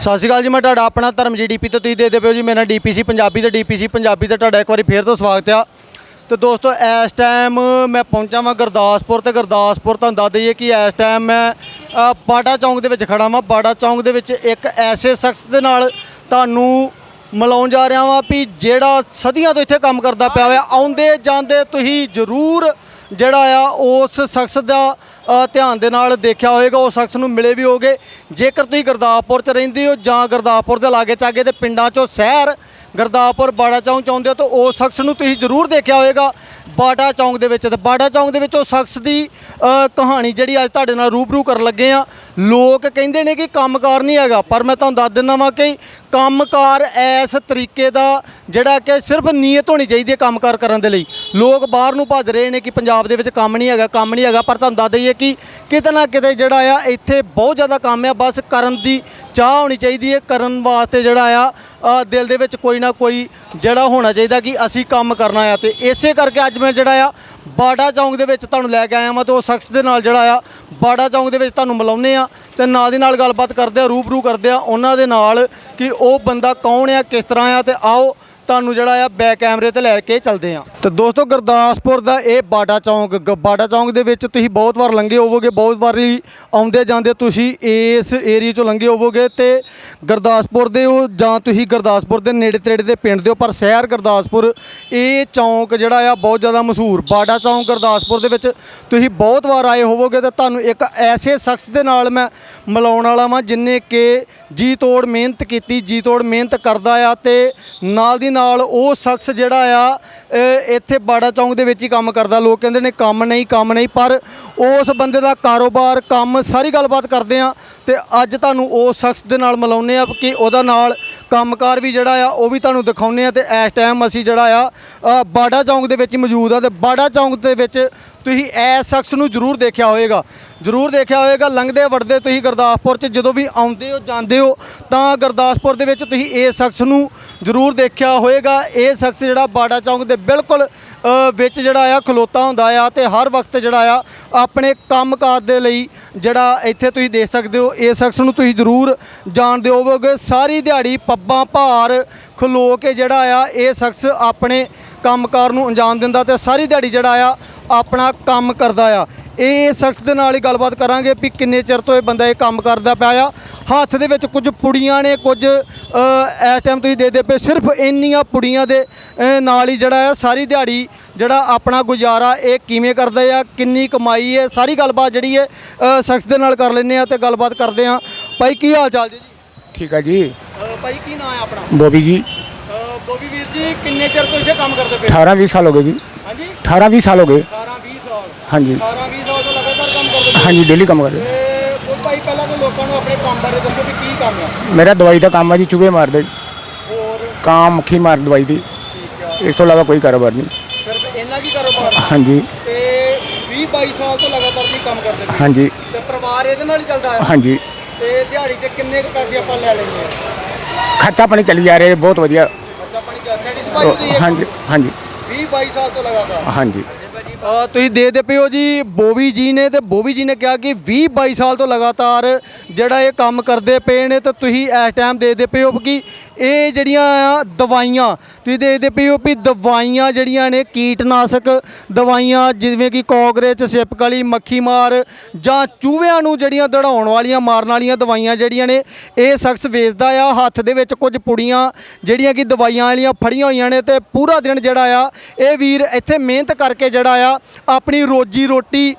ਸਤਿ ਸ਼੍ਰੀ ਅਕਾਲ ਜੀ ਮੈਂ ਤੁਹਾਡਾ ਆਪਣਾ ਧਰਮ ਜੀ ਡੀਪੀ ਤੋਂ ਤੁਸੀਂ ਦੇਖਦੇ ਪਿਓ ਜੀ ਮੇਰਾ ਡੀਪੀਸੀ ਪੰਜਾਬੀ ਤੇ ਡੀਪੀਸੀ ਪੰਜਾਬੀ ਤੇ ਤੁਹਾਡਾ ਇੱਕ ਵਾਰੀ ਫੇਰ ਤੋਂ ਸਵਾਗਤ ਆ। ਤੇ ਦੋਸਤੋ ਇਸ ਟਾਈਮ ਮੈਂ ਪਹੁੰਚਾ ਵਾਂ ਗੁਰਦਾਸਪੁਰ ਤੇ ਗੁਰਦਾਸਪੁਰ ਤੁਹਾਨੂੰ ਦੱਸ ਦਈਏ ਕਿ ਇਸ ਟਾਈਮ ਮੈਂ ਅ, ਬਾੜਾ ਚੌਂਕ ਦੇ ਵਿੱਚ ਖੜਾ ਵਾਂ। ਬਾੜਾ ਚੌਂਕ ਦੇ ਵਿੱਚ ਇੱਕ ਐਸੇ ਸ਼ਖਸ ਦੇ ਨਾਲ ਤੁਹਾਨੂੰ ਮਿਲਾਉਣ ਜਾ ਰਿਹਾ ਵਾਂ ਵੀ ਜਿਹੜਾ ਸਦੀਆਂ ਤੋਂ ਇੱਥੇ ਕੰਮ ਕਰਦਾ ਪਿਆ ਹੋਇਆ ਆਉਂਦੇ ਜਾਂਦੇ ਤੁਸੀਂ ਜ਼ਰੂਰ ਜਿਹੜਾ ਆ, ਉਸ ਸ਼ਖਸ ਦਾ ਧਿਆਨ ਦੇ ਨਾਲ ਦੇਖਿਆ ਹੋਵੇਗਾ ਉਸ ਸ਼ਖਸ ਨੂੰ ਮਿਲੇ ਵੀ ਹੋਗੇ। ਜੇਕਰ ਤੁਸੀਂ ਗੁਰਦਾਸਪੁਰ 'ਚ ਰਹਿੰਦੇ ਹੋ ਜਾਂ ਗੁਰਦਾਸਪੁਰ ਦੇ ਲਾਗੇ ਚਾਗੇ ਦੇ ਪਿੰਡਾਂ 'ਚੋਂ ਸ਼ਹਿਰ ਗੁਰਦਾਸਪੁਰ ਬਾੜਾ ਚੌਂਕ 'ਚ ਆਉਂਦੇ ਹੋ, ਤਾਂ ਉਸ ਸ਼ਖਸ ਨੂੰ ਤੁਸੀਂ ਜ਼ਰੂਰ ਦੇਖਿਆ ਹੋਵੇਗਾ ਬਾੜਾ ਚੌਂਕ ਦੇ ਵਿੱਚ। ਤੇ ਬਾੜਾ ਚੌਂਕ ਦੇ ਵਿੱਚ ਉਹ ਸ਼ਖਸ ਦੀ ਕਹਾਣੀ ਜਿਹੜੀ ਅੱਜ ਤੁਹਾਡੇ ਨਾਲ ਰੂਬਰੂ ਕਰਨ ਲੱਗੇ ਆ ਲੋਕ ਕਹਿੰਦੇ ਨੇ ਕਿ ਕੰਮਕਾਰ ਨਹੀਂ ਹੈਗਾ, ਪਰ ਮੈਂ ਤੁਹਾਨੂੰ ਦੱਸ ਦਿੰਦਾ ਵਾਂ ਕਿ ਕੰਮਕਾਰ ਐਸ ਤਰੀਕੇ ਦਾ ਜਿਹੜਾ ਕਿ ਸਿਰਫ ਨੀਅਤ ਹੋਣੀ ਚਾਹੀਦੀ ਹੈ ਕੰਮਕਾਰ ਕਰਨ ਦੇ ਲਈ। ਲੋਕ ਬਾਹਰ ਨੂੰ ਭੱਜ ਰਹੇ ਨੇ ਕਿ ਪੰਜਾਬ ਦੇ ਵਿੱਚ ਕੰਮ ਨਹੀਂ ਹੈਗਾ, ਕੰਮ ਨਹੀਂ ਹੈਗਾ, ਪਰ ਤੁਹਾਨੂੰ ਦੱਸ ਦਈਏ ਕਿ ਕਿਤੇ ਨਾ ਕਿਤੇ ਜਿਹੜਾ ਆ, ਇੱਥੇ ਬਹੁਤ ਜ਼ਿਆਦਾ ਕੰਮ ਆ, ਬਸ ਕਰਨ ਦੀ ਚਾਹ ਹੋਣੀ ਚਾਹੀਦੀ ਹੈ, ਕਰਨ ਵਾਸਤੇ ਜਿਹੜਾ ਆ ਦਿਲ ਦੇ ਵਿੱਚ ਕੋਈ ਨਾ ਕੋਈ ਜਿਹੜਾ ਹੋਣਾ ਚਾਹੀਦਾ ਕਿ ਅਸੀਂ ਕੰਮ ਕਰਨਾ ਆ। ਤੇ ਇਸੇ ਕਰਕੇ ਅੱਜ ਮੈਂ ਜਿਹੜਾ ਆ ਬਾੜਾ ਚੌਂਕ ਦੇ ਵਿੱਚ ਤੁਹਾਨੂੰ ਲੈ ਕੇ ਆਇਆ ਮੈਂ ਤੇ ਉਹ ਸ਼ਖਸ ਦੇ ਨਾਲ ਜਿਹੜਾ ਆ ਬਾੜਾ ਚੌਂਕ ਦੇ ਵਿੱਚ ਤੁਹਾਨੂੰ ਮਿਲਾਉਂਦੇ ਆ ਤੇ ਨਾਲ ਦੀ ਨਾਲ ਗੱਲਬਾਤ ਕਰਦੇ ਆ ਰੂਬਰੂ ਕਰਦੇ ਆ ਉਹਨਾਂ ਦੇ ਨਾਲ ਕਿ ਉਹ ਬੰਦਾ ਕੌਣ ਆ, ਕਿਸ ਤਰ੍ਹਾਂ ਆ ਤੇ ਆਓ ਤੁਹਾਨੂੰ ਜਿਹੜਾ ਆ ਬੈਕ ਕੈਮਰੇ ਤੇ ਲੈ ਕੇ ਚੱਲਦੇ ਆ। ਤੇ ਦੋਸਤੋ ਗੁਰਦਾਸਪੁਰ ਦਾ ਇਹ ਬਾਡਾ ਚੌਂਕ, ਗ- ਬਾਡਾ ਚੌਂਕ ਦੇ ਵਿੱਚ ਤੁਸੀਂ ਬਹੁਤ ਵਾਰ ਲੰਘੇ ਹੋਵੋਗੇ, ਬਹੁਤ ਵਾਰੀ ਆਉਂਦੇ ਜਾਂਦੇ ਤੁਸੀਂ ਇਸ ਏਰੀਆ ਚੋਂ ਲੰਘੇ ਹੋਵੋਗੇ ਤੇ ਗੁਰਦਾਸਪੁਰ ਦੇ ਹੋ ਜਾਂ ਤੁਸੀਂ ਗੁਰਦਾਸਪੁਰ ਦੇ ਨੇੜੇ ਤੇੜੇ ਦੇ ਪਿੰਡ ਦੇ ਹੋ, ਪਰ ਸ਼ਹਿਰ ਗੁਰਦਾਸਪੁਰ ਇਹ ਚੌਂਕ ਜਿਹੜਾ ਆ ਬਹੁਤ ਜ਼ਿਆਦਾ ਮਸ਼ਹੂਰ। ਬਾਡਾ ਚੌਂਕ ਗੁਰਦਾਸਪੁਰ ਦੇ ਵਿੱਚ ਤੁਸੀਂ ਬਹੁਤ ਵਾਰ ਆਏ ਹੋਵੋਗੇ ਤੇ ਤੁਹਾਨੂੰ ਇੱਕ ਐਸੇ ਸ਼ਖਸ ਦੇ ਨਾਲ ਮੈਂ ਮਿਲਾਉਣ ਵਾਲਾ ਵਾਂ, ਜਿਨੇ ਕਿ ਜੀ ਤੋੜ ਮਿਹਨਤ ਕੀਤੀ, ਜੀ ਤੋੜ ਮਿਹਨਤ ਕਰਦਾ ਆ ਤੇ ਨਾਲ ਦੀ ਨਾਲ ਨਾਲ ਉਹ ਸ਼ਖਸ ਜਿਹੜਾ ਆ ਇੱਥੇ ਬਾੜਾ ਚੌਂਕ ਦੇ ਵਿੱਚ ਹੀ ਕੰਮ ਕਰਦਾ। ਲੋਕ ਕਹਿੰਦੇ ਨੇ ਕੰਮ ਨਹੀਂ ਕੰਮ ਨਹੀਂ, ਪਰ ਉਸ ਬੰਦੇ ਦਾ ਕਾਰੋਬਾਰ, ਕੰਮ ਸਾਰੀ ਗੱਲਬਾਤ ਕਰਦੇ ਆ। ਤੇ ਅੱਜ ਤੁਹਾਨੂੰ ਉਸ ਸ਼ਖਸ ਦੇ ਨਾਲ ਮਿਲਾਉਂਦੇ ਆ ਕਿ ਉਹਦਾ ਨਾਲ ਕੰਮਕਾਰ ਵੀ ਜਿਹੜਾ ਆ ਉਹ ਵੀ ਤੁਹਾਨੂੰ ਦਿਖਾਉਂਦੇ ਆ ਤੇ ਇਸ ਟਾਈਮ ਅਸੀਂ ਜਿਹੜਾ ਆ ਅ, ਬਾੜਾ ਚੌਂਕ ਦੇ ਵਿੱਚ ਮੌਜੂਦ ਆ ਤੇ ਬਾੜਾ ਚੌਂਕ ਦੇ ਵਿੱਚ ਤੁਸੀਂ ਇਸ ਸ਼ਖਸ ਨੂੰ ਜ਼ਰੂਰ ਦੇਖਿਆ ਹੋਵੇਗਾ। ਜ਼ਰੂਰ ਦੇਖਿਆ ਹੋਵੇਗਾ ਲੰਘਦੇ ਵੜਦੇ ਤੁਸੀਂ ਗੁਰਦਾਸਪੁਰ 'ਚ ਜਦੋਂ ਵੀ ਆਉਂਦੇ ਹੋ ਜਾਂਦੇ ਹੋ ਤਾਂ ਗੁਰਦਾਸਪੁਰ ਦੇ ਵਿੱਚ ਤੁਸੀਂ ਇਸ ਸ਼ਖਸ ਨੂੰ ਜ਼ਰੂਰ ਦੇਖਿਆ ਹੋਵੇਗਾ। ਇਹ ਸ਼ਖਸ ਜਿਹੜਾ ਬਾੜਾ ਚੌਂਕ ਦੇ ਬਿਲਕੁਲ ਵਿੱਚ ਜਿਹੜਾ ਆ ਖਲੋਤਾ ਹੁੰਦਾ ਆ ਤੇ ਹਰ ਵਕਤ ਜਿਹੜਾ ਆ ਆਪਣੇ ਕੰਮਕਾਜ ਦੇ ਲਈ ਜਿਹੜਾ ਇੱਥੇ ਤੁਸੀਂ ਦੇਖ ਸਕਦੇ ਹੋ ਇਹ ਸ਼ਖਸ ਨੂੰ ਤੁਸੀਂ ਜ਼ਰੂਰ ਜਾਣਦੇ ਹੋਵੋਗੇ। ਸਾਰੀ ਦਿਹਾੜੀ ਪੱਬਾਂ ਭਾਰ ਖਲੋ ਕੇ ਜਿਹੜਾ ਆ, ਇਹ ਸ਼ਖਸ ਆਪਣੇ ਕੰਮਕਾਰ ਨੂੰ ਅੰਜਾਮ ਦਿੰਦਾ ਤੇ ਸਾਰੀ ਦਿਹਾੜੀ ਜਿਹੜਾ ਆ, ਆਪਣਾ ਕੰਮ ਕਰਦਾ ਆ। ਇਹ ਸ਼ਖਸ ਦੇ ਨਾਲ ਹੀ ਗੱਲਬਾਤ ਕਰਾਂਗੇ ਵੀ ਕਿੰਨੇ ਚਿਰ ਤੋਂ ਇਹ ਬੰਦਾ ਇਹ ਕੰਮ ਕਰਦਾ ਪਿਆ ਆ। ਹੱਥ ਦੇ ਵਿੱਚ ਕੁਝ ਪੁੜੀਆਂ ਨੇ, ਕੁਝ ਇਸ ਟਾਈਮ ਤੁਸੀਂ ਦੇਖਦੇ ਪਏ ਸਿਰਫ ਇੰਨੀਆਂ ਪੁੜੀਆਂ ਦੇ ਨਾਲ ਹੀ ਜਿਹੜਾ ਆ ਸਾਰੀ ਦਿਹਾੜੀ ਜਿਹੜਾ ਆਪਣਾ ਗੁਜ਼ਾਰਾ ਇਹ ਕਿਵੇਂ ਕਰਦੇ ਆ ਕਿੰਨੀ ਕਮਾਈ ਹੈ ਸਾਰੀ ਗੱਲਬਾਤ ਜਿਹੜੀ ਹੈ ਸ਼ਖਸ ਦੇ ਨਾਲ ਕਰ ਲੈਂਦੇ ਆ ਤੇ ਗੱਲਬਾਤ ਕਰਦੇ ਆ। ਭਾਈ ਕੀ ਹਾਲ ਚਾਲ ਜੀ? ਠੀਕ ਹੈ ਜੀ। ਭਾਈ ਕੀ ਨਾਮ ਹੈ ਆਪਣਾ? ਬੋਬੀ ਜੀ। ਬੋਬੀ ਵੀਰ ਜੀ ਕਿੰਨੇ ਚਿਰ ਤੋਂ ਇੱਥੇ ਕੰਮ ਕਰਦੇ ਪਏ? 18 20 ਸਾਲ ਹੋ ਗਏ ਜੀ। ਹਾਂਜੀ? 18 20 ਸਾਲ ਹੋ ਗਏ। 18 20 ਸਾਲ। ਹਾਂਜੀ। 18 20 ਸਾਲ ਤੋਂ ਲਗਾਤਾਰ ਕੰਮ ਕਰਦੇ ਪਏ। ਹਾਂਜੀ ਡੇਲੀ ਕੰਮ ਕਰਦੇ। ਉਹ ਭਾਈ ਪਹਿਲਾਂ ਤਾਂ ਲੋਕਾਂ ਨੂੰ ਆਪਣੇ ਕੰਮ ਬਾਰੇ ਦੱਸੋ ਵੀ ਕੀ ਕੰਮ ਆ। ਮੇਰਾ ਦਵਾਈ ਦਾ ਕੰਮ ਹੈ ਜੀ ਚੂਹੇ ਮਾਰਦੇ। ਹੋਰ? ਕਾਂ ਮੱਖੀ ਮਾਰ ਦਵਾਈ ਦੀ। ਆ ਇਸ ਤੋਂ ਇਲਾਵਾ ਕੋਈ ਕਾਰੋਬਾਰ ਨਹੀਂ। ਸਿਰਫ ਇੰਨਾ ਕੀ ਕਾਰੋਬਾਰ? ਆ? ਹਾਂਜੀ। ਤੇ 20 22 ਸਾਲ ਤੋਂ ਲਗਾਤਾਰ ਤੁਸੀਂ ਕੰਮ ਕਰਦੇ ਪਏ। ਹਾਂਜੀ। ਤੇ ਪਰਿਵਾਰ ਇਹਦੇ ਨਾਲ ਹੀ ਚੱਲਦਾ ਆ ਹਾਂਜੀ। ਤੇ ਦਿਹਾੜੀ ਤੇ ਕਿੰਨੇ ਕੁ ਪੈਸੇ ਆਪਾਂ ਲੈ ਲੈਂਦੇ ਆ ਖਰਚਾ ਪਾਣੀ ਚੱਲੀ ਜਾ ਰਿਹਾ ਬਹੁਤ ਵਧੀਆ। ਖਰਚਾ ਪਾਣੀ ਦਾ ਸੈਟੀਸਫਾਈ ਹੁੰਦੀ ਹੈ। ਹਾਂਜੀ ਹਾਂਜੀ। 20 22 ਸਾਲ ਤੋਂ ਲਗਾਤਾਰ। ਹਾਂਜੀ। ਅ, ਤੁਸੀਂ ਦੇਖਦੇ ਪਏ ਹੋ ਜੀ ਬੋਵੀ ਜੀ ਨੇ ਤੇ ਬੋਵੀ ਜੀ ਨੇ ਕਿਹਾ ਕਿ 20 22 ਸਾਲ ਤੋਂ ਲਗਾਤਾਰ ਜਿਹੜਾ ਇਹ ਕੰਮ ਕਰਦੇ ਪਏ ਨੇ ਤੇ ਤੁਸੀਂ ਇਸ ਟਾਈਮ ਦੇਖਦੇ ਪਏ ਹੋ ਕਿ ਇਹ ਜਿਹੜੀਆਂ ਆ ਦਵਾਈਆਂ, ਤੁਸੀਂ ਦੇਖਦੇ ਪਏ ਹੋ ਵੀ ਦਵਾਈਆਂ ਜਿਹੜੀਆਂ ਨੇ ਕੀਟਨਾਸ਼ਕ ਦਵਾਈਆਂ, ਜਿਵੇਂ ਕਿ ਕੋਕਰੇਚ, ਸਿਪਕਲੀ ਮੱਖੀ ਮਾਰ ਜਾਂ ਚੂਹਿਆਂ ਨੂੰ ਜਿਹੜੀਆਂ ਦੜਾਉਣ ਵਾਲੀਆਂ, ਮਾਰਨ ਵਾਲੀਆਂ ਦਵਾਈਆਂ ਜਿਹੜੀਆਂ ਨੇ, ਇਹ ਸ਼ਖਸ ਵੇਚਦਾ ਆ, ਹੱਥ ਦੇ ਵਿੱਚ ਕੁਝ ਪੁੜੀਆਂ ਜਿਹੜੀਆਂ ਕਿ ਦਵਾਈਆਂ ਵਾਲੀਆਂ ਫੜੀਆਂ ਹੋਈਆਂ ਨੇ ਤੇ ਪੂਰਾ ਦਿਨ ਜਿਹੜਾ ਆ, ਇਹ ਵੀਰ ਇੱਥੇ ਮਿਹਨਤ ਕਰਕੇ ਜਿਹੜਾ ਆ, ਆਪਣੀ ਰੋਜੀ ਰੋਟੀ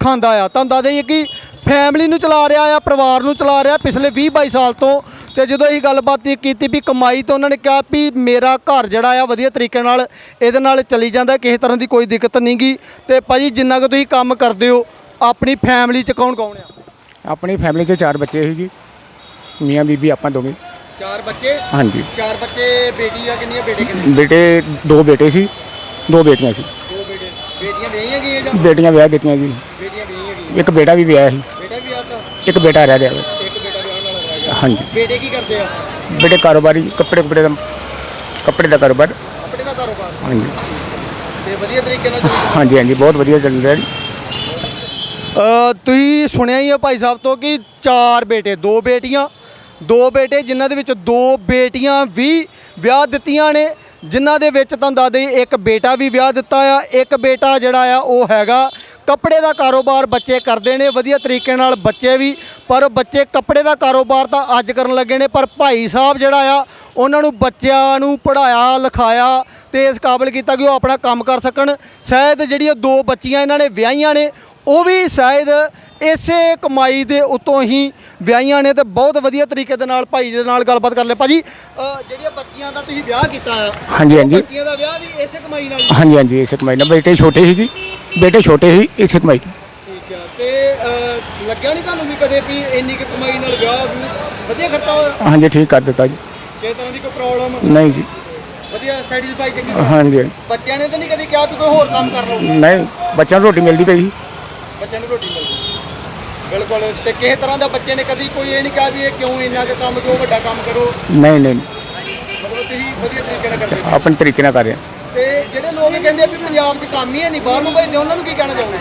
ਖਾਂਦਾ ਆ। ਤੁਹਾਨੂੰ ਦੱਸ ਦਈਏ ਕਿ ਫੈਮਿਲੀ ਨੂੰ ਚਲਾ ਰਿਹਾ ਆ ਪਰਿਵਾਰ ਨੂੰ ਚਲਾ ਰਿਹਾ ਪਿਛਲੇ 20 22 ਸਾਲ ਤੋਂ। ਤੇ ਜਦੋਂ ਇਹ ਗੱਲਬਾਤ ਕੀਤੀ ਵੀ ਕਮਾਈ ਤਾਂ ਉਹਨਾਂ ਨੇ ਕਿਹਾ ਵੀ ਮੇਰਾ ਘਰ ਜਿਹੜਾ ਆ ਵਧੀਆ ਤਰੀਕੇ ਨਾਲ ਇਹਦੇ ਨਾਲ ਚੱਲੀ ਜਾਂਦਾ ਕਿਸੇ ਤਰ੍ਹਾਂ ਦੀ ਕੋਈ ਦਿੱਕਤ ਨਹੀਂ ਗੀ। ਤੇ ਭਾਜੀ ਜਿੰਨਾ ਕੁ ਤੁਸੀਂ ਕੰਮ ਕਰਦੇ ਹੋ ਆਪਣੀ ਫੈਮਿਲੀ ਚ ਕੌਣ ਕੌਣ ਆ? ਆਪਣੀ ਫੈਮਿਲੀ 'ਚ ਚਾਰ ਬੱਚੇ ਸੀ ਜੀ। ਮੀਆਂ ਬੀਬੀ ਆਪਾਂ ਦੋਵੇਂ। ਚਾਰ ਬੱਚੇ? ਹਾਂਜੀ। ਚਾਰ ਬੱਚੇ ਬੇਟੀ ਆ ਕਿੰਨੀਆਂ ਬੇਟੇ ਕਿੰਨੇ ਬੇਟੇ ਦੋ ਬੇਟੇ ਸੀ ਦੋ ਬੇਟੀਆਂ ਸੀ। ਦੋ ਬੇਟੇ। ਬੇਟੀਆਂ ਵਿਆਹੀਆਂ ਗਈਆਂ ਜਾਂ? ਬੇਟੀਆਂ ਵਿਆਹ ਦਿੱਤੀਆਂ ਜੀ। ਬੇਟੀਆਂ ਵਿਆਹੀਆਂ ਗਈਆਂ। ਇੱਕ ਬੇਟਾ ਵੀ ਵਿਆਹਿਆ ਸੀ। ਇੱਕ ਬੇਟਾ ਰਹਿ ਗਿਆ ਬਸ। ਇੱਕ ਬੇਟਾ ਵਿਆਹਣ ਵਾਲਾ ਰਹਿ ਗਿਆ। ਹਾਂਜੀ। ਬੇਟੇ ਕੀ ਕਰਦੇ ਆ? ਬੇਟੇ ਕਾਰੋਬਾਰੀ ਕੱਪੜੇ ਕੁਪੜੇ ਦਾ ਕੱਪੜੇ ਦਾ ਕਾਰੋਬਾਰ। ਕੱਪੜੇ ਦਾ ਕਾਰੋਬਾਰ। ਹਾਂਜੀ। ਤੇ ਵਧੀਆ ਤਰੀਕੇ ਨਾਲ ਚੱਲਦਾ ਹਾਂਜੀ ਹਾਂਜੀ ਬਹੁਤ ਵਧੀਆ ਚੱਲ ਰਿਹਾ ਜੀ। ਅ, ਤੁਸੀਂ ਸੁਣਿਆ ਹੀ ਹੈ ਭਾਈ ਸਾਹਿਬ ਤੋਂ ਕਿ ਚਾਰ ਬੇਟੇ ਦੋ ਬੇਟੀਆਂ ਦੋ ਬੇਟੇ ਜਿਨ੍ਹਾਂ ਦੇ ਵਿੱਚ ਦੋ ਬੇਟੀਆਂ ਵੀ ਵਿਆਹ ਦਿੱਤੀਆਂ ਨੇ। ਜਿਨ੍ਹਾਂ ਦੇ ਵਿੱਚ ਤੁਹਾਨੂੰ ਦੱਸ ਦੇਈਏ ਇੱਕ ਬੇਟਾ ਵੀ ਵਿਆਹ ਦਿੱਤਾ ਆ, ਇੱਕ ਬੇਟਾ ਜਿਹੜਾ ਆ, ਉਹ ਹੈਗਾ ਕੱਪੜੇ ਦਾ ਕਾਰੋਬਾਰ ਬੱਚੇ ਕਰਦੇ ਨੇ, ਵਧੀਆ ਤਰੀਕੇ ਨਾਲ ਬੱਚੇ ਵੀ, ਪਰ ਬੱਚੇ ਕੱਪੜੇ ਦਾ ਕਾਰੋਬਾਰ ਤਾਂ ਅੱਜ ਕਰਨ ਲੱਗੇ ਨੇ, ਪਰ ਭਾਈ ਸਾਹਿਬ ਜਿਹੜਾ ਆ, ਉਹਨਾਂ ਨੂੰ ਬੱਚਿਆਂ ਨੂੰ ਪੜਾਇਆ ਲਿਖਾਇਆ ਤੇ ਇਸ ਕਾਬਲ ਕੀਤਾ ਕਿ ਉਹ ਆਪਣਾ ਕੰਮ ਕਰ ਸਕਣ। ਸ਼ਾਇਦ ਜਿਹੜੀਆਂ ਦੋ ਬੱਚੀਆਂ ਇਹਨਾਂ ਨੇ ਵਿਆਹੀਆਂ ਨੇ ਉਹ ਵੀ ਸ਼ਾਇਦ ਇਸੇ ਕਮਾਈ ਦੇ ਉਤੋਂ ਹੀ ਵਿਆਹੀਆਂ ਨੇ ਤੇ ਬਹੁਤ ਵਧੀਆ ਤਰੀਕੇ ਦੇ ਨਾਲ ਭਾਈ ਦੇ ਨਾਲ ਗੱਲਬਾਤ ਕਰ ਲੈ ਭਾਜੀ ਅਹ ਜਿਹੜੀਆਂ ਬੱਚੀਆਂ ਦਾ ਤੁਸੀਂ ਵਿਆਹ ਕੀਤਾ ਆ ਹਾਂਜੀ, ਉਹ ਹਾਂਜੀ। ਬੱਚੀਆਂ ਦਾ ਵਿਆਹ ਵੀ ਇਸੇ ਕਮਾਈ ਨਾਲ ਹੀ? ਹਾਂਜੀ ਹਾਂਜੀ ਇਸੇ ਕਮਾਈ ਨਾਲ। ਬੇਟੇ ਛੋਟੇ ਸੀ ਜੀ ਬੇਟੇ ਛੋਟੇ ਸੀ ਇਸੇ ਕਮਾਈ ਠੀਕ ਆ। ਤੇ ਅਹ, ਲੱਗਿਆ ਨਹੀਂ ਤੁਹਾਨੂੰ ਵੀ ਕਦੇ ਵੀ ਇੰਨੀ ਕੁ ਕਮਾਈ ਨਾਲ ਵਿਆਹ ਵੀ? ਵਧੀਆ ਖਰਚਾ ਹੋਇਆ? ਹਾਂਜੀ ਠੀਕ ਕਰ ਦਿੱਤਾ ਜੀ। ਕਿਸੇ ਤਰ੍ਹਾਂ ਦੀ ਕੋਈ ਪ੍ਰੋਬਲਮ ਨਹੀਂ ਜੀ। ਵਧੀਆ ਸੈਟੀਸਫਾਈ ਚੰਗੀ ਤਰ੍ਹਾਂ? ਹਾਂਜੀ। ਬੱਚਿਆਂ ਨੇ ਤਾਂ ਨਹੀਂ ਕਦੇ ਕਿਹਾ ਵੀ ਕੋਈ ਹੋਰ ਕੰਮ ਕਰ ਲਓ? ਨਹੀਂ ਬੱਚਿਆਂ ਨੂੰ ਰੋਟੀ ਮਿਲਦੀ ਪਈ ਸੀ। ਬੱਚਿਆਂ ਨੂੰ ਰੋਟੀ ਮਿਲਦੀ। ਬਿਲਕੁਲ ਤੇ ਕਿਸੇ ਤਰ੍ਹਾਂ ਦਾ ਬੱਚੇ ਨੇ ਕਦੀ ਕੋਈ ਇਹ ਨਹੀਂ ਕਿਹਾ ਵੀ ਇਹ ਕਿਉਂ ਇੰਨਾ ਕੁ ਕੰਮ ਜੋ ਵੱਡਾ ਕੰਮ ਕਰੋ। ਨਹੀਂ ਨਹੀਂ ਮਤਲਬ ਤੁਸੀਂ ਵਧੀਆ ਤਰੀਕੇ ਨਾਲ ਕਰਦੇ ਹੋ। ਆਪਣੇ ਤਰੀਕੇ ਨਾਲ ਕਰ ਰਹੇ ਤੇ ਜਿਹੜੇ ਲੋਕ ਕਹਿੰਦੇ ਆ ਵੀ ਪੰਜਾਬ 'ਚ ਕੰਮ ਹੀ ਹੈ ਨਹੀਂ ਬਾਹਰ ਨੂੰ ਭੇਜਦੇ ਉਹਨਾਂ ਨੂੰ ਕੀ ਕਹਿਣਾ ਚਾਹੋਗੇ?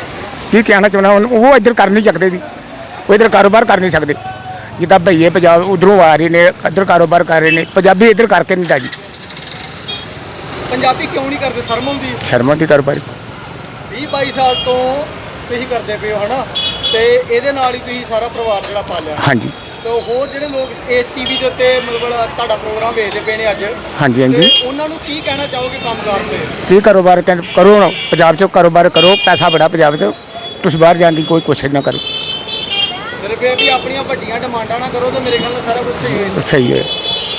ਕੀ ਕਹਿਣਾ ਚਾਹੁੰਦਾ ਹੁਣ? ਉਹ ਇੱਧਰ ਕਰ ਨਹੀਂ ਸਕਦੇ ਜੀ। ਉਹ ਇੱਧਰ ਕਾਰੋਬਾਰ ਕਰ ਨਹੀਂ ਸਕਦੇ। ਜਿੱਦਾਂ ਭਈਏ ਪੰਜਾਬ ਉਧਰੋਂ ਆ ਰਹੇ ਨੇ ਇੱਧਰ ਕਾਰੋਬਾਰ ਕਰ ਰਹੇ ਨੇ ਪੰਜਾਬੀ ਇੱਧਰ ਕਰਕੇ ਨਹੀਂ ਰਾਜੀ ਪੰਜਾਬੀ ਕਿਉਂ ਨਹੀਂ ਕਰਦੇ? ਸ਼ਰਮ ਆਉਂਦੀ ਹੈ? ਸ਼ਰਮਾ ਦੀ। ਕਾਰੋਬਾਰ 20 22 ਸਾਲ ਤੋਂ ਤੁਸੀਂ ਕਰਦੇ ਪਏ ਹੋ ਹਨਾ? ਤੇ ਇਹਦੇ ਨਾਲ ਹੀ ਤੁਸੀਂ ਸਾਰਾ ਪਰਿਵਾਰ ਜਿਹੜਾ ਪਾਲਿਆ। ਹਾਂਜੀ। ਤੇ ਹੋਰ ਜਿਹੜੇ ਲੋਕ ਇਸ ਟੀਵੀ ਦੇ ਉੱਤੇ ਮਤਲਬ ਤੁਹਾਡਾ ਪ੍ਰੋਗਰਾਮ ਵੇਖਦੇ ਪਏ ਨੇ ਅੱਜ। ਹਾਂਜੀ ਤੇ ਹਾਂਜੀ ਉਹਨਾਂ ਨੂੰ ਕੀ ਕਹਿਣਾ ਚਾਹੋਗੇ ਕੰਮਕਾਰ ਤੇ? ਕੀ ਕਾਰੋਬਾਰ ਕਰ- ਕਰੋ ਨਾ ਪੰਜਾਬ 'ਚ ਕਾਰੋਬਾਰ ਕਰੋ ਪੈਸਾ ਬੜਾ ਪੰਜਾਬ 'ਚ। ਤੁਸੀਂ ਬਾਹਰ ਜਾਣ ਦੀ ਕੋਈ ਕੋਸ਼ਿਸ਼ ਨਾ ਕਰੋ। ਸਿਰਫ ਇਹ ਵੀ ਆਪਣੀਆਂ ਵੱਡੀਆਂ ਡਿਮਾਂਡਾਂ ਨਾ ਕਰੋ ਤੇ ਮੇਰੇ ਖਿਆਲ ਨਾਲ ਸਾਰਾ ਕੁਝ ਸਹੀ ਹੋ ਜਾਂਦਾ ਸਹੀ ਹੈ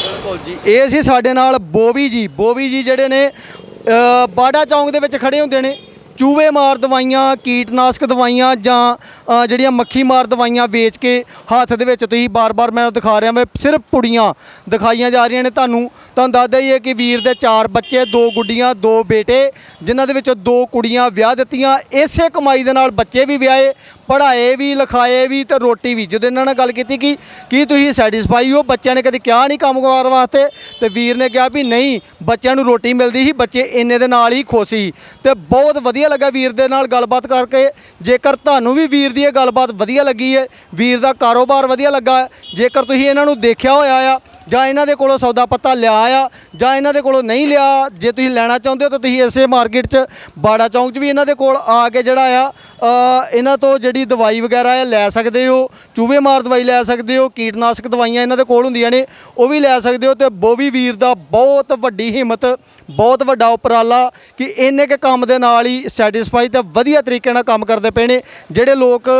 ਬਿਲਕੁਲ ਜੀ। ਇਹ ਸੀ ਸਾਡੇ ਨਾਲ ਬੋਵੀ ਜੀ। ਬੋਵੀ ਜੀ ਜਿਹੜੇ ਨੇ ਅ, ਬਾੜਾ ਚੌਂਕ ਦੇ ਵਿੱਚ ਖੜੇ ਹੁੰਦੇ ਨੇ। ਚੂਹੇ ਮਾਰ ਦਵਾਈਆਂ, ਕੀਟਨਾਸ਼ਕ ਦਵਾਈਆਂ ਜਾਂ ਜਿਹੜੀਆਂ ਮੱਖੀ ਮਾਰ ਦਵਾਈਆਂ ਵੇਚ ਕੇ ਹੱਥ ਦੇ ਵਿੱਚ ਤੁਸੀਂ ਬਾਰ-ਬਾਰ ਮੈਂ ਦਿਖਾ ਰਿਹਾ ਮੈਂ ਸਿਰਫ ਪੁੜੀਆਂ ਦਿਖਾਈਆਂ ਜਾ ਰਹੀਆਂ ਨੇ ਤੁਹਾਨੂੰ। ਤੁਹਾਨੂੰ ਦੱਸ ਦਈਏ ਕਿ ਵੀਰ ਦੇ ਚਾਰ ਬੱਚੇ, ਦੋ ਗੁੱਡੀਆਂ, ਦੋ ਬੇਟੇ, ਜਿਨ੍ਹਾਂ ਦੇ ਵਿੱਚੋਂ ਦੋ ਕੁੜੀਆਂ ਵਿਆਹ ਦਿੱਤੀਆਂ। ਇਸੇ ਕਮਾਈ ਦੇ ਨਾਲ ਬੱਚੇ ਵੀ ਵਿਆਹੇ ਪੜ੍ਹਾਏ ਵੀ, ਲਿਖਾਏ ਵੀ ਤੇ ਰੋਟੀ ਵੀ। ਜਦੋਂ ਇਹਨਾਂ ਨਾਲ ਗੱਲ ਕੀਤੀ ਕਿ ਕੀ ਤੁਸੀਂ ਸੈਟੀਸਫਾਈ ਹੋ? ਬੱਚਿਆਂ ਨੇ ਕਦੇ ਕਿਹਾ ਨਹੀਂ ਕੰਮ ਕਰਨ ਵਾਸਤੇ? ਤੇ ਵੀਰ ਨੇ ਕਿਹਾ ਵੀ ਨਹੀਂ, ਬੱਚਿਆਂ ਨੂੰ ਰੋਟੀ ਮਿਲਦੀ ਸੀ, ਬੱਚੇ ਇੰਨੇ ਦੇ ਨਾਲ ਹੀ ਖੁਸ਼ ਸੀ। ਤੇ ਬਹੁਤ ਵਧੀਆ ਲੱਗਾ ਵੀਰ ਦੇ ਨਾਲ ਗੱਲਬਾਤ ਕਰਕੇ। ਜੇਕਰ ਤੁਹਾਨੂੰ ਵੀ ਵੀਰ ਦੀ ਇਹ ਗੱਲਬਾਤ ਵਧੀਆ ਲੱਗੀ ਹੈ, ਵੀਰ ਦਾ ਕਾਰੋਬਾਰ ਵਧੀਆ ਲੱਗਾ, ਜੇਕਰ ਤੁਸੀਂ ਇਹਨਾਂ ਨੂੰ ਦੇਖਿਆ ਹੋਇਆ ਆ ਜਾਂ ਇਹਨਾਂ ਦੇ ਕੋਲੋਂ ਸੌਦਾ ਪੱਤਾ ਲਿਆ ਆ, ਜਾਂ ਇਹਨਾਂ ਦੇ ਕੋਲੋਂ ਨਹੀਂ ਲਿਆ, ਜੇ ਤੁਸੀਂ ਲੈਣਾ ਚਾਹੁੰਦੇ ਹੋ ਤਾਂ ਤੁਸੀਂ ਇਸੇ ਮਾਰਕੀਟ 'ਚ ਬਾੜਾ ਚੌਂਕ 'ਚ ਵੀ ਇਹਨਾਂ ਦੇ ਕੋਲ ਆ ਕੇ ਜਿਹੜਾ ਆ ਇਹਨਾਂ ਤੋਂ ਜਿਹੜੀ ਦਵਾਈ ਵਗੈਰਾ ਆ ਲੈ ਸਕਦੇ ਹੋ, ਚੂਹੇ ਮਾਰ ਦਵਾਈ ਲੈ ਸਕਦੇ ਹੋ, ਕੀਟਨਾਸ਼ਕ ਦਵਾਈਆਂ ਇਹਨਾਂ ਦੇ ਕੋਲ ਹੁੰਦੀਆਂ ਨੇ, ਉਹ ਵੀ ਲੈ ਸਕਦੇ ਹੋ ਤੇ ਬੋਵੀ ਵੀਰ ਦਾ ਬਹੁਤ ਵੱਡੀ ਹਿੰਮਤ, ਬਹੁਤ ਵੱਡਾ ਉਪਰਾਲਾ ਕਿ ਇੰਨੇ ਕੇ ਕੰਮ ਦੇ ਨਾਲ ਹੀ ਸੈਟੀਸਫਾਈ ਤੇ ਵਧੀਆ ਤਰੀਕੇ ਨਾਲ ਕੰਮ ਕਰਦੇ ਪਏ ਨੇ, ਜਿਹੜੇ ਲੋਕ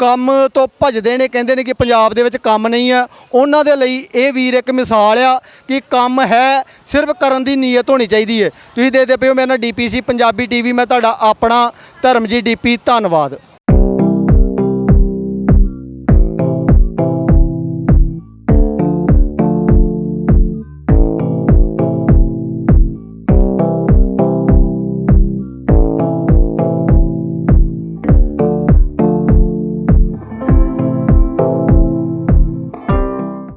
ਕੰਮ ਤੋਂ ਭੱਜਦੇ ਨੇ, ਕਹਿੰਦੇ ਨੇ ਕਿ ਪੰਜਾਬ ਦੇ ਵਿੱਚ ਕੰਮ ਨਹੀਂ ਆ। ਉਹਨਾਂ ਦੇ ਲਈ ਇਹ ਵੀਰ ਇੱਕ ਮਿਸਾਲ ਆ ਕਿ ਕੰਮ ਹੈ, ਸਿਰਫ ਕਰਨ ਦੀ ਨੀਅਤ ਹੋਣੀ ਚਾਹੀਦੀ ਹੈ ਤੁਸੀਂ ਦੇਖਦੇ ਪਏ ਹੋ, ਮੇਰੇ ਨਾਲ ਡੀਪੀਸੀ ਪੰਜਾਬੀ ਟੀਵੀ ਮੈਂ ਤੁਹਾਡਾ ਆਪਣਾ ਧਰਮਜੀਤ ਡੀਪੀ ਧੰਨਵਾਦ।